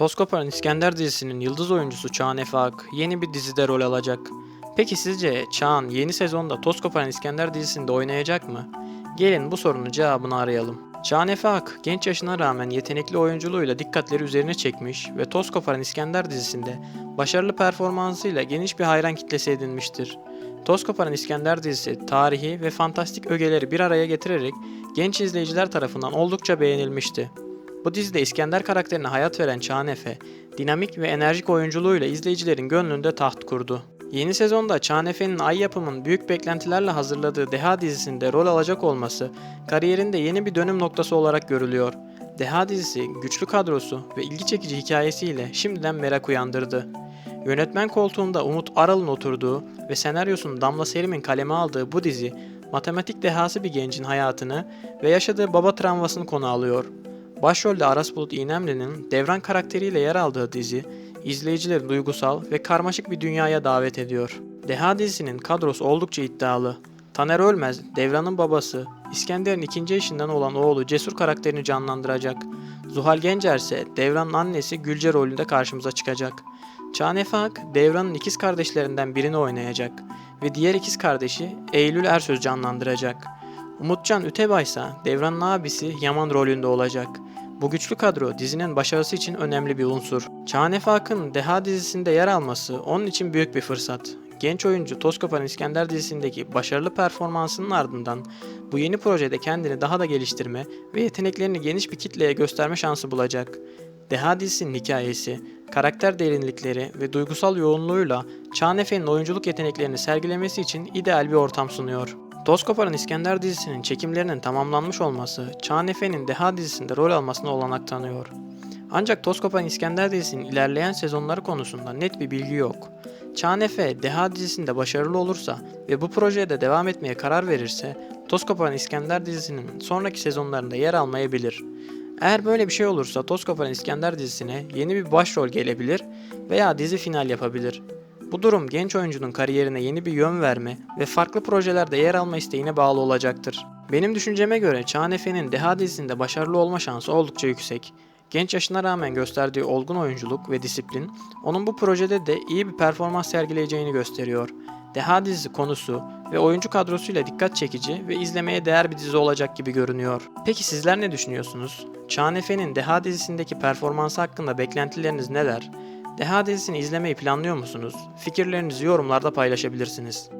Toz Koparan İskender dizisinin yıldız oyuncusu Çağan Efe Ak yeni bir dizide rol alacak. Peki sizce Çağan yeni sezonda Toz Koparan İskender dizisinde oynayacak mı? Gelin bu sorunun cevabını arayalım. Çağan Efe Ak genç yaşına rağmen yetenekli oyunculuğuyla dikkatleri üzerine çekmiş ve Toz İskender dizisinde başarılı performansıyla geniş bir hayran kitlesi edinmiştir. Toz İskender dizisi tarihi ve fantastik ögeleri bir araya getirerek genç izleyiciler tarafından oldukça beğenilmişti. Bu dizide İskender karakterine hayat veren Çağan Efe, dinamik ve enerjik oyunculuğuyla izleyicilerin gönlünde taht kurdu. Yeni sezonda Çağan Efe'nin Ay Yapım'ın büyük beklentilerle hazırladığı Deha dizisinde rol alacak olması kariyerinde yeni bir dönüm noktası olarak görülüyor. Deha dizisi güçlü kadrosu ve ilgi çekici hikayesiyle şimdiden merak uyandırdı. Yönetmen koltuğunda Umut Aral'ın oturduğu ve senaryosunu Damla Selim'in kaleme aldığı bu dizi, matematik dehası bir gencin hayatını ve yaşadığı baba travmasını konu alıyor. Başrolde Aras Bulut İynemli'nin Devran karakteriyle yer aldığı dizi, izleyicileri duygusal ve karmaşık bir dünyaya davet ediyor. Deha dizisinin kadrosu oldukça iddialı. Taner Ölmez, Devran'ın babası, İskender'in ikinci eşinden olan oğlu Cesur karakterini canlandıracak. Zuhal Gencer ise Devran'ın annesi Gülce rolünde karşımıza çıkacak. Çağan Efe Ak, Devran'ın ikiz kardeşlerinden birini oynayacak ve diğer ikiz kardeşi Eylül Ersöz canlandıracak. Umutcan Ütebay ise Devran'ın abisi Yaman rolünde olacak. Bu güçlü kadro dizinin başarısı için önemli bir unsur. Çağan Efe Ak'ın Deha dizisinde yer alması onun için büyük bir fırsat. Genç oyuncu Toz Koparan İskender dizisindeki başarılı performansının ardından bu yeni projede kendini daha da geliştirme ve yeteneklerini geniş bir kitleye gösterme şansı bulacak. Deha dizisinin hikayesi, karakter derinlikleri ve duygusal yoğunluğuyla Çağan Efe'nin oyunculuk yeteneklerini sergilemesi için ideal bir ortam sunuyor. Toz İskender dizisinin çekimlerinin tamamlanmış olması, Çağan Efe'nin Deha dizisinde rol almasına olanak tanıyor. Ancak Toz İskender dizisinin ilerleyen sezonları konusunda net bir bilgi yok. Çağan Efe, Deha dizisinde başarılı olursa ve bu projeye de devam etmeye karar verirse, Toz İskender dizisinin sonraki sezonlarında yer almayabilir. Eğer böyle bir şey olursa Toz İskender dizisine yeni bir başrol gelebilir veya dizi final yapabilir. Bu durum genç oyuncunun kariyerine yeni bir yön verme ve farklı projelerde yer alma isteğine bağlı olacaktır. Benim düşünceme göre Çağan Efe'nin Deha dizisinde başarılı olma şansı oldukça yüksek. Genç yaşına rağmen gösterdiği olgun oyunculuk ve disiplin, onun bu projede de iyi bir performans sergileyeceğini gösteriyor. Deha dizisi konusu ve oyuncu kadrosuyla dikkat çekici ve izlemeye değer bir dizi olacak gibi görünüyor. Peki sizler ne düşünüyorsunuz? Çağan Efe'nin Deha dizisindeki performansı hakkında beklentileriniz neler? Deha dizisini izlemeyi planlıyor musunuz? Fikirlerinizi yorumlarda paylaşabilirsiniz.